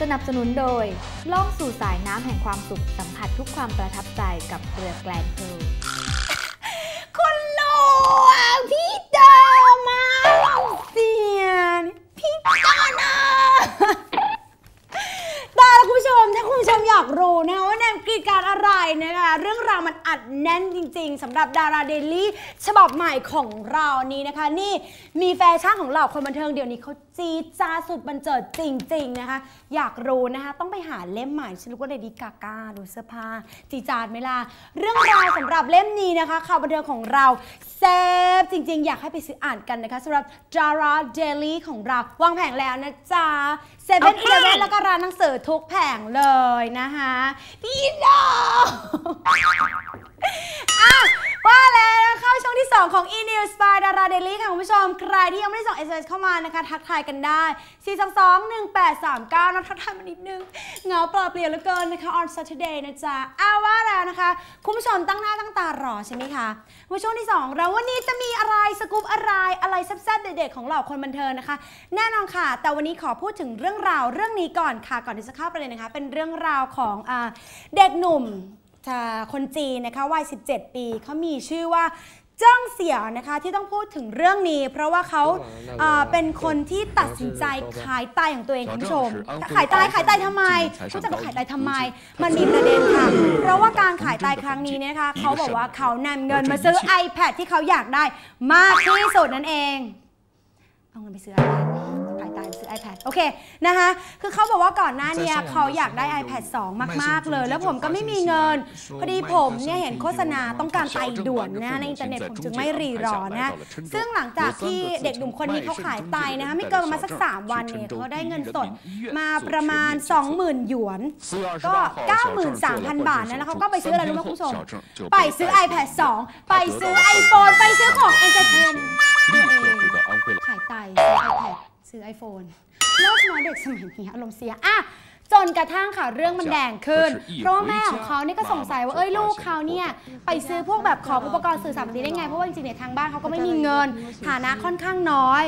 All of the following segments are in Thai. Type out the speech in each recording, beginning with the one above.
สนับสนุนโดย ล่องสู่สายน้ำแห่งความสุข สัมผัสทุกความประทับใจกับเรือแกลนเพลคุณหลวงพี่เดามาเสียนพี่จอนะต่คุณผู้ชมถ้าคุณผู้ชมอยากรู้นะว่าแนมกรีดการอะไรนะคะ เรื่องราวมันอัดแน่นจริง ๆสำหรับดาราเดลี่ฉบับใหม่ของเรานี้นะคะ นี่มีแฟชั่นของเราคนบันเทิงเดี๋ยวนี้เขา จีจาสุดบันเจิดจริง ๆ นะคะ อยากรู้นะคะ ต้องไปหาเล่มใหม่ฉันรู้ว่าเดดี้กาก้าดูเสื้อผ้าจีจาดไหมล่ะเรื่องราวสำหรับเล่มนี้นะคะข่าวบันเทิงของเราแซ่บจริง ๆ อยากให้ไปซื้ออ่านกันนะคะสำหรับ Dara Daily ของเราวางแผงแล้วนะจ๊ะเซเว่นอีเลฟเว่นแล้วก็ร้านหนังสือทุกแผงเลยนะคะพี่น้อง 2 ของ e-news by ดาราเดลี่ค่ะคุณผู้ชม ใครที่ยังไม่ได้ส่ง SMS เข้ามานะคะ ทักทายกันได้ 4 2 2 1 8 3 9นะทักทายมานิดนึงเงาเปล่าเปลี่ยนเหลือเกินนะคะ on Saturday นะจ๊ะอาว่าแล้วนะคะ คุณผู้ชมตั้งหน้าตั้งตารอใช่ไหมคะมาช่วงที่ 2 เราวันนี้จะมีอะไรสกู๊ปอะไรอะไรแซ่บๆเด็ดๆของเหล่าคนบันเทิงนะคะ แน่นอนค่ะ แต่วันนี้ขอพูดถึงเรื่องราวเรื่องนี้ก่อนค่ะก่อนที่จะเข้าประเด็นนะคะ เป็นเรื่องราวของเด็กหนุ่มคนจีนนะคะวัย 17 ปีเขามีชื่อว่า เจ้างเสี่ยวนะคะที่ต้องพูดถึงเรื่องนี้ เพราะว่าเขาอ่าเป็นคนที่ตัดสินใจขายไตของตัวเองคุณผู้ชม ขายไตขายไตทำไมรู้จักว่าขายไตทำไม มันมีประเด็นค่ะ เพราะว่าการขายไตครั้งนี้เนี่ยนะคะเขาบอกว่าเขานำเงินมาซื้อ iPad ที่เขาอยากได้มากที่สุดนั่นเอง เอาเงินไปซื้อ iPad iPad โอเคนะคะคือเขาบอกว่าก่อนหน้าเนี้เขาอยากได้ iPad 2 มาก ๆ เลย แล้วผมก็ไม่มีเงิน พอดีผมเนี่ยเห็นโฆษณาต้องการไตด่วนนะในอินเทอร์เน็ตผมจึงไม่รีรอนะซึ่งหลังจากที่เด็กหนุ่มคนนี้เขาขายไตนะคะไม่เกินประมาณสัก 3 วันเนี่ยเขาได้เงินสดมาประมาณ 20,000 หยวน ก็ 93,000 บาทนะแล้วเขาก็ไปซื้ออะไรรู้ไหมคุณผู้ชมไปซื้อ iPad 2 ไปซื้อ iPhone ไปซื้อของ entertain ขายไตซื้อ iPad ซื้อ iPhone โลกน้อยเด็กสมัยนี้อารมณ์เสียอะ จนกระทั่งค่ะเรื่องมันแดงขึ้น เพราะว่าแม่ของเขาเนี่ยก็สงสัยว่าเอ้ยลูกเขาเนี่ยไปซื้อพวกแบบของอุปกรณ์สื่อสารแบบนี้ได้ไง เพราะว่าจริงๆเนี่ยทางบ้านเขาก็ไม่มีเงิน ฐานะค่อนข้างน้อย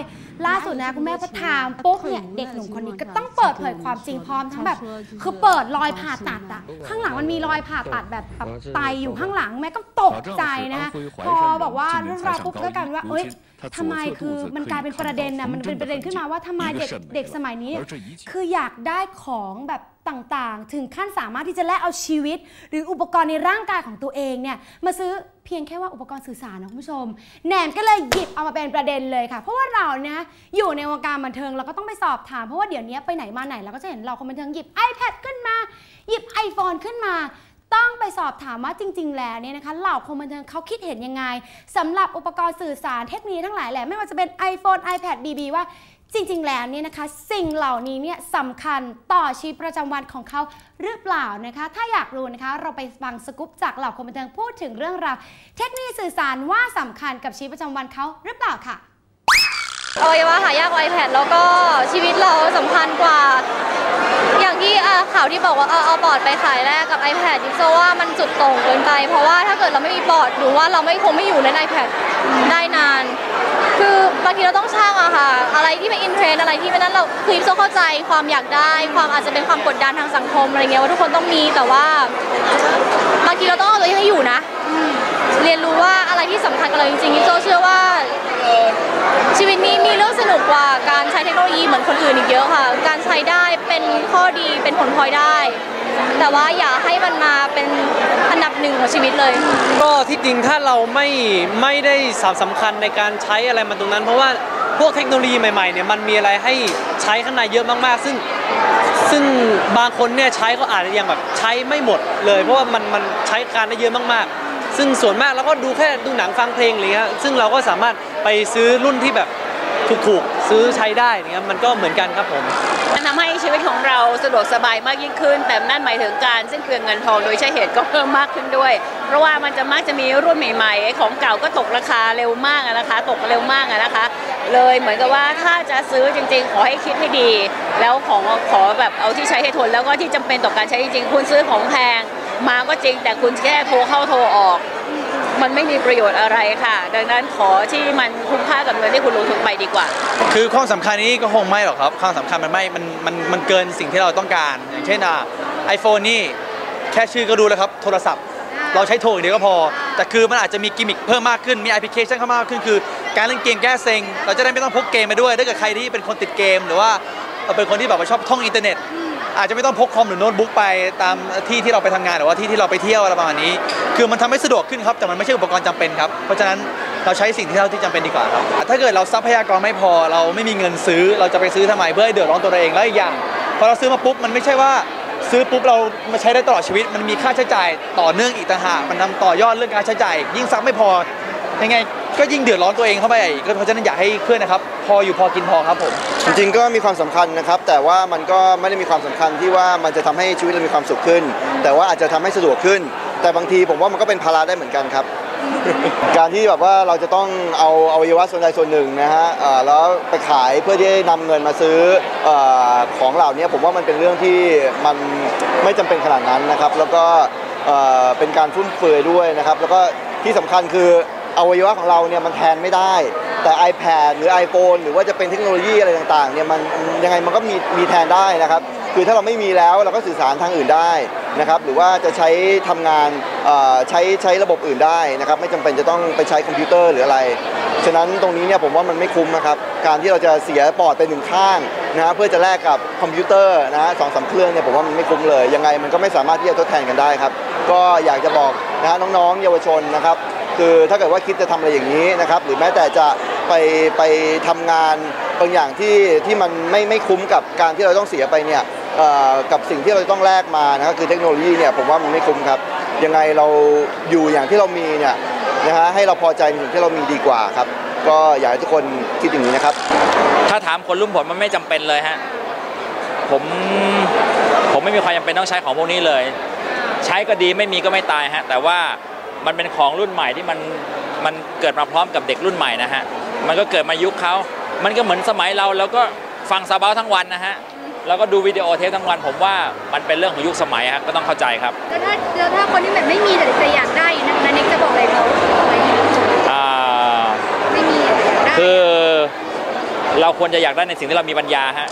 ล่าสุดนะคุณแม่ก็ถามปุ๊บเนี่ยเด็กหนุ่มคนนี้ก็ต้องเปิดเผยความจริงพร้อมทั้งแบบคือเปิดรอยผ่าตัดอะข้างหลังมันมีรอยผ่าตัดแบบแบบไตอยู่ข้างหลังแม่ก็ตกใจนะคะพอบอกว่าเรื่องราวปุ๊บก็กลายเป็นว่าเอ้ยทำไมคือมันกลายเป็นประเด็นนะมันเป็นประเด็นขึ้นมาว่าทำไมเด็กเด็กสมัยนี้เนี่ยคืออยากได้ของแบบต่างๆ ถึงขั้นสามารถที่จะแลกเอาชีวิต หรืออุปกรณ์ในร่างกายของตัวเองเนี่ยมาซื้อเพียงแค่ว่าอุปกรณ์สื่อสารนะคุณผู้ชมแหนมก็เลยหยิบเอามาเป็นประเด็นเลยค่ะ เพราะว่าเราเนี่ยอยู่ในวงการบันเทิงเราก็ต้องไปสอบถาม เพราะว่าเดี๋ยวนี้ไปไหนมาไหนเราก็จะเห็นเราคนบันเทิงหยิบ iPad ขึ้นมา หยิบ iPhone ขึ้นมาต้องไปสอบถามว่าจริง ๆ แล้วเนี่ยนะคะเหล่าคนบันเทิงเขาคิดเห็นยังไงสำหรับอุปกรณ์สื่อสารเทคโนโลยีทั้งหลายแหละไม่ว่าจะเป็น iPhone iPad BB ว่า จริงๆ แล้วเนี่ยนะคะสิ่งเหล่านี้เนี่ยสำคัญต่อชีวิตประจำวันของเขาหรือเปล่านะคะ ถ้าอยากรู้นะคะ เราไปฟังสกู๊ปจากเหล่าคนบันเทิงพูดถึงเรื่องราวเทคนิคสื่อสารว่าสำคัญกับชีวิตประจำวันเขาหรือเปล่าค่ะ อวัยวะหายากกว่า iPad แล้วก็ชีวิตเราสำคัญกว่า อย่างที่ข่าวที่บอกว่าเอาเอาบอร์ดไปขายแลกกับ iPad ดิโซว่ามันจุดตรงเกินไป เพราะว่าถ้าเกิดเราไม่มีบอร์ดหรือว่าเราไม่คงไม่อยู่ใน iPad ได้นาน คือบางทีเราต้องช่างอะค่ะ อะไรที่เป็นอินเทรนอะไรที่ไม่นั้นเราคือดิโซเข้าใจความอยากได้ ความอาจจะเป็นความกดดันทางสังคมอะไรเงี้ยว่าทุกคนต้องมีแต่ว่าบางทีเราต้องเอาตัวเองให้อยู่นะเรียนรู้ว่าอะไรที่สำคัญกับเราจริงๆดิโซเชื่อว่า นุกกว่าการใช้เทคโนโลยีเหมือนคนอื่นอีกเยอะค่ะ การใช้ได้เป็นข้อดีเป็นผลพลอยได้ แต่ว่าอย่าให้มันมาเป็นอันดับหนึ่งของชีวิตเลย ก็ที่จริงถ้าเราไม่ไม่ได้สามสำคัญในการใช้อะไรมันตรงนั้น เพราะว่าพวกเทคโนโลยีใหม่ๆเนี่ยมันมีอะไรให้ใช้ข้างในเยอะมากๆ ซึ่งซึ่งบางคนเนี่ยใช้ก็อาจจะยังแบบใช้ไม่หมดเลย เพราะว่ามันมันใช้การได้เยอะมากๆ ซึ่งส่วนมากเราก็ดูแค่ดูหนังฟังเพลงอะไรเงี้ยซึ่งเราก็สามารถไปซื้อรุ่นที่แบบ ถูกๆ ซื้อใช้ได้เนี่ยมันก็เหมือนกันครับผม มันทำให้ชีวิตของเราสะดวกสบายมากยิ่งขึ้น แต่นั่นหมายถึงการสิ้นเปลืองเงินทองโดยใช้เหตุก็เพิ่มมากขึ้นด้วย เพราะว่ามันจะมักจะมีรุ่นใหม่ๆ ของเก่าก็ตกราคาเร็วมากอะนะคะ ตกเร็วมากอะนะคะ เลยเหมือนกับว่าถ้าจะซื้อจริงๆ ขอให้คิดให้ดี แล้วของขอแบบเอาที่ใช้ให้ทนแล้วก็ที่จำเป็นต่อการใช้จริงๆ คุณซื้อของแพงมาก็จริงแต่คุณแค่โทรเข้าโทรออก มันไม่มีประโยชน์อะไรค่ะ ดังนั้นขอที่มันคุ้มค่ากับเงินที่คุณลงทุนไปดีกว่า คือความสำคัญนี้ก็คงไม่หรอกครับความสำคัญมันไม่มันมันมันเกินสิ่งที่เราต้องการ อย่างเช่นอะไอโฟนนี่แค่ชื่อก็รู้แล้วครับโทรศัพท์เราใช้โทรอย่างเดียวก็พอ แต่คือมันอาจจะมีกิมมิคเพิ่มมากขึ้น มีแอปพลิเคชันเข้ามากขึ้น คือ การเล่นเกมแก้เซ็ง เราจะได้ไม่ต้องพกเกมไปด้วย ถ้าเกิดใครที่เป็นคนติดเกม หรือว่าเป็นคนที่แบบว่าชอบท่องอินเทอร์เน็ต อาจจะไม่ต้องพกคอมหรือโน้ตบุ๊กไปตามที่ที่เราไปทำงานหรือว่าที่ที่เราไปเที่ยวอะไรประมาณนี้ คือมันทำให้สะดวกขึ้นครับแต่มันไม่ใช่อุปกรณ์จำเป็นครับเพราะฉะนั้นเราใช้สิ่งที่เราที่จำเป็นดีกว่าครับถ้าเกิดเราทรัพยากรไม่พอเราไม่มีเงินซื้อเราจะไปซื้อทำไมเพื่อให้เดือดร้อนตัวเราเองแล้วอีกอย่างพอเราซื้อมาปุ๊บมันไม่ใช่ว่าซื้อปุ๊บเรามาใช้ได้ตลอดชีวิต มันมีค่าใช้จ่ายต่อเนื่องอีกต่างหากมันนำต่อยอดเรื่องการใช้จ่าย ยิ่งซักไม่พอ ยังไงก็ยิ่งเดือดร้อนตัวเองเข้าไปอีกก็เพราะฉะนั้นอยากให้เพื่อนนะครับ พออยู่พอกินพอครับผมจริงๆก็มีความสำคัญนะครับ แต่ว่ามันก็ไม่ได้มีความสำคัญที่ว่ามันจะทำให้ชีวิตเรามีความสุขขึ้น แต่ว่าอาจจะทำให้สะดวกขึ้น แต่บางทีผมว่ามันก็เป็นภาระได้เหมือนกันครับ การที่แบบว่าเราจะต้องเอาอวัยวะส่วนใดส่วนหนึ่งนะฮะเอ่อแล้วไปขายเพื่อที่จะนำเงินมาซื้อเออของเหล่านี้ผมว่ามันเป็นเรื่องที่มันไม่จำเป็นขนาดนั้นนะครับ แล้วก็เอ่อเป็นการฟุ่มเฟือยด้วยนะครับ แล้วก็ที่สำคัญคือ อวัยวะของเราเนี่ยมันแทนไม่ได้ แต่ iPad หรือ iPhone หรือว่าจะเป็นเทคโนโลยีอะไรต่างๆเนี่ยมันยังไงมันก็มีมีแทนได้นะครับ คือถ้าเราไม่มีแล้วเราก็สื่อสารทางอื่นได้นะครับ หรือว่าจะใช้ทำงานใช้ใช้ระบบอื่นได้นะครับ ไม่จำเป็นจะต้องไปใช้คอมพิวเตอร์หรืออะไร ฉะนั้นตรงนี้เนี่ยผมว่ามันไม่คุ้มนะครับ การที่เราจะเสียปอดไปหนึ่งข้างนะเพื่อจะแลกกับคอมพิวเตอร์นะสองสามเครื่องเนี่ยผมว่ามันไม่คุ้มเลย ยังไงมันก็ไม่สามารถที่จะทดแทนกันได้ครับ ก็อยากจะบอกนะฮะน้องๆ เยาวชนนะครับ คือถ้าเกิดว่าคิดจะทำอะไรอย่างนี้นะครับหรือแม้แต่จะไปไปทำงานบางอย่างที่ที่มันไม่ไม่คุ้มกับการที่เราต้องเสียไปเนี่ยกับสิ่งที่เราต้องแลกมานะครับคือเทคโนโลยีเนี่ยผมว่ามันไม่คุ้มครับยังไงเราอยู่อย่างที่เรามีเนี่ยนะฮะให้เราพอใจในสิ่งที่เรามีดีกว่าครับ ก็อยากให้ทุกคนคิดอย่างนี้นะครับ ถ้าถามคนรุ่นผมมันไม่จำเป็นเลยฮะผมผมไม่มีความจำเป็นต้องใช้ของพวกนี้เลย ใช้ก็ดีไม่มีก็ไม่ตายฮะแต่ว่า มันเป็นของรุ่นใหม่ที่มันมันเกิดมาพร้อมกับเด็กรุ่นใหม่นะฮะ มันก็เกิดมายุคเขา มันก็เหมือนสมัยเราเราก็ฟังซาบ้าทั้งวันนะฮะแล้วก็ดูวิดีโอเทปทั้งวัน ผมว่ามันเป็นเรื่องของยุคสมัยฮะก็ต้องเข้าใจครับแล้วถ้าแล้วถ้าคนที่แบบไม่มีแต่แต่อยากได้นะนันเน็กจะบอกอะไรเขาไหมอ่าไม่มีแต่อยากได้คือเราควรจะอยากได้ในสิ่งที่เรามีปัญญาฮะ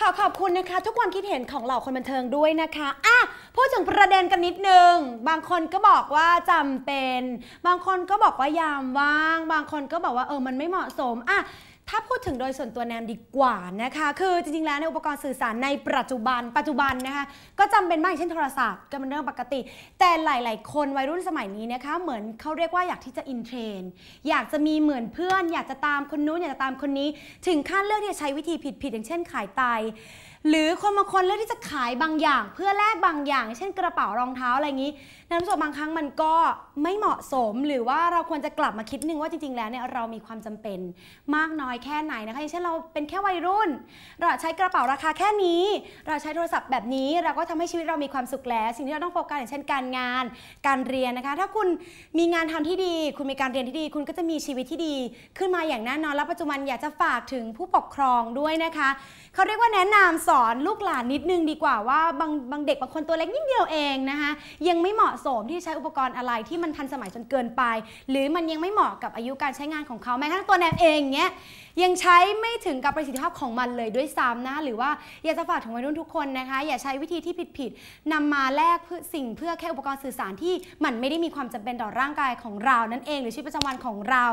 ขอขอบคุณนะคะ ทุกความคิดเห็นของเหล่าคนบันเทิงด้วยนะคะอะ พูดถึงประเด็นกันนิดนึง บางคนก็บอกว่าจำเป็น บางคนก็บอกว่ายามว่าง บางคนก็บอกว่าเออมันไม่เหมาะสมอะถ้าพูดถึงโดยส่วนตัวแนมดีกว่านะคะ คือจริงๆ แล้วในอุปกรณ์สื่อสารในปัจจุบัน ปัจจุบันนะคะ ก็จำเป็นมากอย่างเช่นโทรศัพท์ก็เป็นเรื่องปกติ แต่หลาย ๆ คนวัยรุ่นสมัยนี้นะคะ เหมือนเขาเรียกว่าอยากที่จะอินเทรนด์อยากจะมีเหมือนเพื่อน อยากจะตามคนนู้นอยากจะตามคนนี้ ถึงขั้นเลือกที่จะใช้วิธีผิด ๆ อย่างเช่นขายไต หรือคนบางคนเลือกที่จะขายบางอย่าง เพื่อแลกบางอย่าง เช่นกระเป๋ารองเท้าอะไรอย่างนี้ น้ำสบางครั้งมันก็ไม่เหมาะสมหรือว่าเราควรจะกลับมาคิดนึงว่าจริง ๆ แล้วเนี่ยเรามีความจำเป็นมากน้อยแค่ไหนนะคะอย่างเช่นเราเป็นแค่วัยรุ่น เราใช้กระเป๋าราคาแค่นี้ เราใช้โทรศัพท์แบบนี้ เราก็ทำให้ชีวิตเรามีความสุขแล้ว สิ่งที่เราต้องโฟกัสอย่างเช่นการงาน การเรียนนะคะ ถ้าคุณมีงานทำที่ดี คุณมีการเรียนที่ดี คุณก็จะมีชีวิตที่ดี ขึ้นมาอย่างแน่นอน แล้วปัจจุบันอยากจะฝากถึงผู้ปกครองด้วยนะคะเขาเรียกว่าแนะนำสอนลูกหลานนิดนึงดีกว่าว่าบางบางเด็กบางคนตัวเล็กนิดเดียวเองนะคะยังไม่เหมาะสมที่ใช้อุปกรณ์อะไรที่มันทันสมัยจนเกินไป หรือมันยังไม่เหมาะกับอายุการใช้งานของเขาแม้กระทั่งตัวแนมเองเนี้ยยังใช้ไม่ถึงกับประสิทธิภาพของมันเลยด้วยซ้ำนะหรือว่าอยากจะฝากถึงวัยรุ่นทุกคนนะคะ อย่าใช้วิธีที่ผิดๆนำมาแลกเพื่อสิ่งเพื่อแค่อุปกรณ์สื่อสารที่มันไม่ได้มีความจำเป็นต่อร่างกายของเรานั่นเอง หรือชีวิตประจำวันของเรา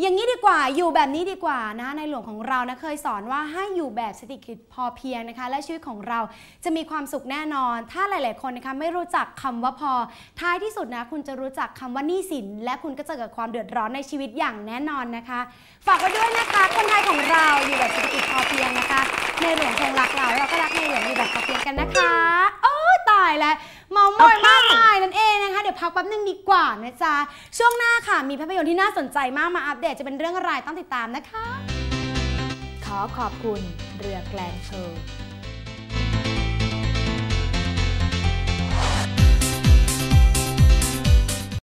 อย่างนี้ดีกว่าอยู่แบบนี้ดีกว่านะในหลวงของเรานะเคยสอนว่าให้อยู่แบบเศรษฐกิจพอเพียงนะคะ และชีวิตของเราจะมีความสุขแน่นอน ถ้าหลาย ๆ คนนะคะไม่รู้จักคำว่าพอ ท้ายที่สุดนะคุณจะรู้จักคำว่าหนี้สิน และคุณก็จะเกิดความเดือดร้อนในชีวิตอย่างแน่นอนนะคะ ฝากไว้ด้วยนะคะ คนไทยของเราอยู่แบบเศรษฐกิจพอเพียงนะคะ ในหลวงทรงรักเราเราก็รักในหลวงอยู่แบบพอเพียงกันนะคะ โอ้ตายแล้วเมามอยมากมายนั่นเอง เดี๋ยวพักแป๊บนึงดีกว่านะจ๊ะ ช่วงหน้าค่ะมีภาพยนตร์ที่น่าสนใจมากมาอัปเดตจะเป็นเรื่องอะไรต้องติดตามนะคะ ขอขอบคุณเรือแกลนเพร์